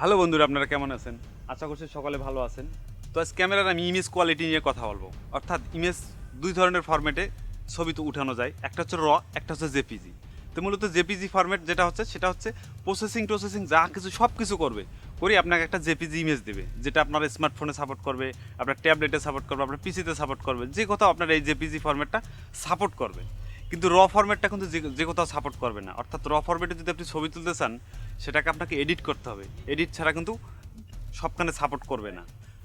Hello বন্ধুরা, আপনারা কেমন আছেন? আশা করছি সকলে ভালো আছেন। তো আজ ক্যামেরার আমি ইমেজ কোয়ালিটি নিয়ে কথা বলব। অর্থাৎ ইমেজ দুই ধরনের ফরম্যাটে ছবি তো উঠানো যায়। একটা হচ্ছে র একটা হচ্ছে জেপিজি তো মূলত জেপিজি ফরম্যাট যেটা হচ্ছে, সেটা হচ্ছে প্রসেসিং টোসেসিং যা কিছু সব কিছু করবে। করে আপনাকে একটা জেপিজি ইমেজ দেবে, যেটা আপনার স্মার্টফোনে সাপোর্ট করবে, আপনার ট্যাবলেটে সাপোর্ট করবে, আপনার পিসিতে সাপোর্ট করবে, যে কোথাও আপনার এই জেপিজি ফরম্যাটটা সাপোর্ট করবে। কিন্তু র ফরম্যাটটা কিন্তু যে- কোথাও সাপোর্ট করবে না। অর্থাৎ র ফরম্যাটে যদি আপনি ছবি তুলতে চান, সেটাকে আপনাকে এডিট করতে হবে। এডিট ছাড়া কিন্তু সবখানে সাপোর্ট করবে না।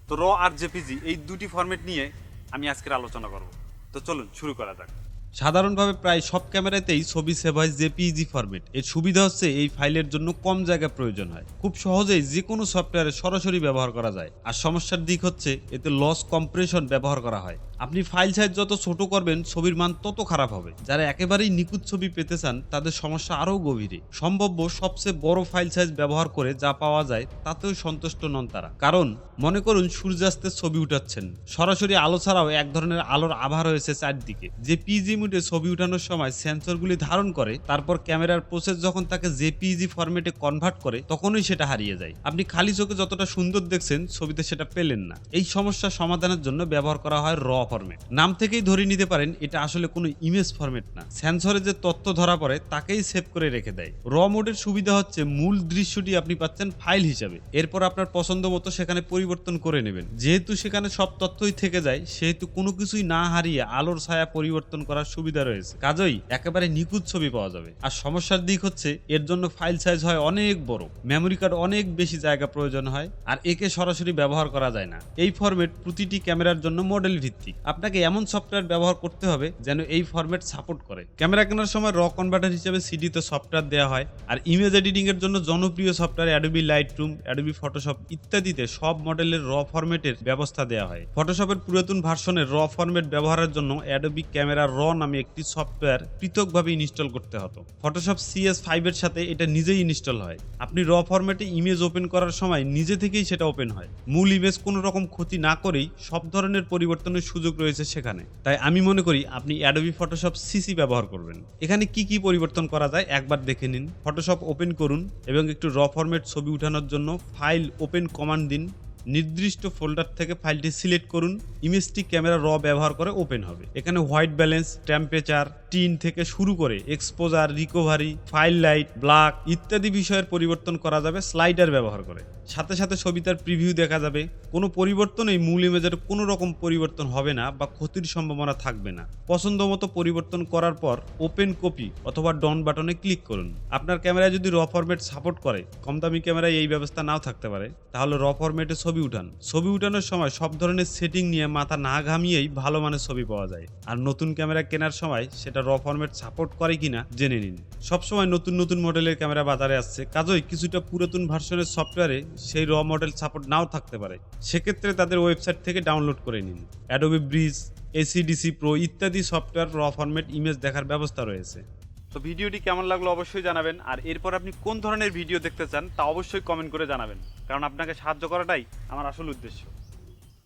তো র আর জেপিজি এই দুটি ফরম্যাট নিয়ে আমি আজকের আলোচনা করব। তো চলুন, শুরু করা যাক। সাধারণভাবে প্রায় সব ক্যামেরাতেই ছবি সেভ হয় জেপিজি ফরম্যাট এর সুবিধা হচ্ছে এই ফাইলের জন্য কম জায়গা প্রয়োজন হয়। খুব সহজেই যে কোনো সফটওয়্যারে সরাসরি ব্যবহার করা যায়। আর সমস্যার দিক হচ্ছে, এতে লস কম্প্রেশন ব্যবহার করা হয়। আপনি ফাইল সাইজ যত ছোট করবেন, ছবির মান তত খারাপ হবে। যারা একেবারেই নিখুঁত ছবি পেতে চান, তাদের সমস্যা আরও গভীরে। সম্ভাব্য সবচেয়ে বড় ফাইল সাইজ ব্যবহার করে যা পাওয়া যায়, তাতেও সন্তুষ্ট নন তারা। কারণ, মনে করুন সূর্যাস্তের ছবি উঠাচ্ছেন। সরাসরি আলো ছাড়াও এক ধরনের আলোর আভা রয়েছে চারদিকে। যে পিজি মুডে ছবি উঠানোর সময় সেন্সরগুলি ধারণ করে, তারপর ক্যামেরার প্রসেস যখন তাকে জেপিইজি ফরম্যাটে কনভার্ট করে, তখনই সেটা হারিয়ে যায়। আপনি খালি চোখে যতটা সুন্দর দেখছেন, ছবিতে সেটা পেলেন না। এই সমস্যা সমাধানের জন্য ব্যবহার করা হয় র ফরম্যাট নাম থেকেই ধরে নিতে পারেন, এটা আসলে কোনো ইমেজ ফরম্যাট না। সেন্সরে যে তথ্য ধরা পড়ে, তাকেই সেভ করে রেখে দেয়। র মোডের সুবিধা হচ্ছে মূল দৃশ্যটি আপনি পাচ্ছেন ফাইল হিসাবে। এরপর আপনার পছন্দ মতো সেখানে পরিবর্তন করে নেবেন। যেহেতু সেখানে সব তথ্যই থেকে যায়, সেহেতু কোনো কিছুই না হারিয়ে আলোর ছায়া পরিবর্তন করার সুবিধা রয়েছে। কাজেই একেবারে নিখুঁত ছবি পাওয়া যাবে। আর সমস্যার দিক হচ্ছে, এর জন্য ফাইল সাইজ হয় অনেক বড়। মেমোরি কার্ড অনেক বেশি জায়গা প্রয়োজন হয়, আর একে সরাসরি ব্যবহার করা যায় না। এই ফরম্যাট প্রতিটি ক্যামেরার জন্য মডেল ভিত্তিক আপনাকে এমন সফটওয়্যার ব্যবহার করতে হবে যেন এই ফরম্যাট সাপোর্ট করে। ক্যামেরা কেনার সময় র কনভার্টার হিসেবে সিডিতে সফটওয়্যার দেওয়া হয় আর ইমেজ এডিটিং এর জন্য জনপ্রিয় software Adobe lightroom Adobe Photoshop ইত্যাদিতে সব মডেলের র ফরম্যাটের ব্যবস্থা দেওয়া হয়। ফটোশপের পুরাতন ভার্সনের র ফরম্যাট ব্যবহারের জন্য অ্যাডোবি ক্যামেরা র নামে একটি সফটওয়্যার পৃথকভাবে ইনস্টল করতে হতো। ফটোশপ সিএস ফাইভ এর সাথে এটা নিজেই ইনস্টল হয়। আপনি র ফরম্যাটে ইমেজ ওপেন করার সময় নিজে থেকেই সেটা ওপেন হয়। মূল ইমেজ কোনো রকম ক্ষতি না করেই সব ধরনের পরিবর্তনের সুযোগ রয়েছে সেখানে। তাই আমি মনে করি আপনি অ্যাডোবি ফটোশপ সিসি ব্যবহার করবেন। এখানে কি কি পরিবর্তন করা যায় একবার দেখে নিন। ফটোশপ ওপেন করুন এবং একটু র ফরম্যাট ছবি উঠানোর জন্য ফাইল ওপেন কমান্ড দিন। নির্দিষ্ট ফোল্ডার থেকে ফাইলটি সিলেক্ট করুন। ইমেজটি ক্যামেরা র ব্যবহার করে ওপেন হবে। এখানে হোয়াইট ব্যালেন্স টেম্পারেচার টিন থেকে শুরু করে exposure recovery fill light black ইত্যাদি বিষয়ের পরিবর্তন করা যাবে স্লাইডার ব্যবহার করে। সাথে সাথে ছবিটার প্রিভিউ দেখা যাবে। কোনো পরিবর্তনই মূল ইমেজের কোনো রকম পরিবর্তন হবে না বা ক্ষতির সম্ভাবনা থাকবে না। পছন্দ মতো পরিবর্তন করার পর ওপেন কপি অথবা ডন বাটনে ক্লিক করুন। আপনার ক্যামেরায় যদি র ফরম্যাট সাপোর্ট করে কম দামি ক্যামেরায় এই ব্যবস্থা নাও থাকতে পারে। তাহলে র ফরম্যাটে ছবি উঠান। ছবি উঠানোর সময় সব ধরনের সেটিং নিয়ে মাথা না ঘামিয়েই ভালো মানের ছবি পাওয়া যায়। আর নতুন ক্যামেরা কেনার সময় সেটা র ফরম্যাট সাপোর্ট করে কিনা জেনে নিন। সবসময় নতুন নতুন মডেলের ক্যামেরা বাজারে আসছে। কাজই কিছুটা পুরাতন ভার্সনের সফটওয়্যারে সেই র মডেল সাপোর্ট নাও থাকতে পারে। সেক্ষেত্রে তাদের ওয়েবসাইট থেকে ডাউনলোড করে নিন। অ্যাডোবি ব্রিজ এসিডিসি প্রো ইত্যাদি সফটওয়্যার র ফরম্যাট ইমেজ দেখার ব্যবস্থা রয়েছে। তো ভিডিওটি কেমন লাগল অবশ্যই জানাবেন। আর এরপর আপনি কোন ধরনের ভিডিও দেখতে চান তা অবশ্যই কমেন্ট করে জানাবেন। কারণ আপনাকে সাহায্য করাটাই আমার আসল উদ্দেশ্য।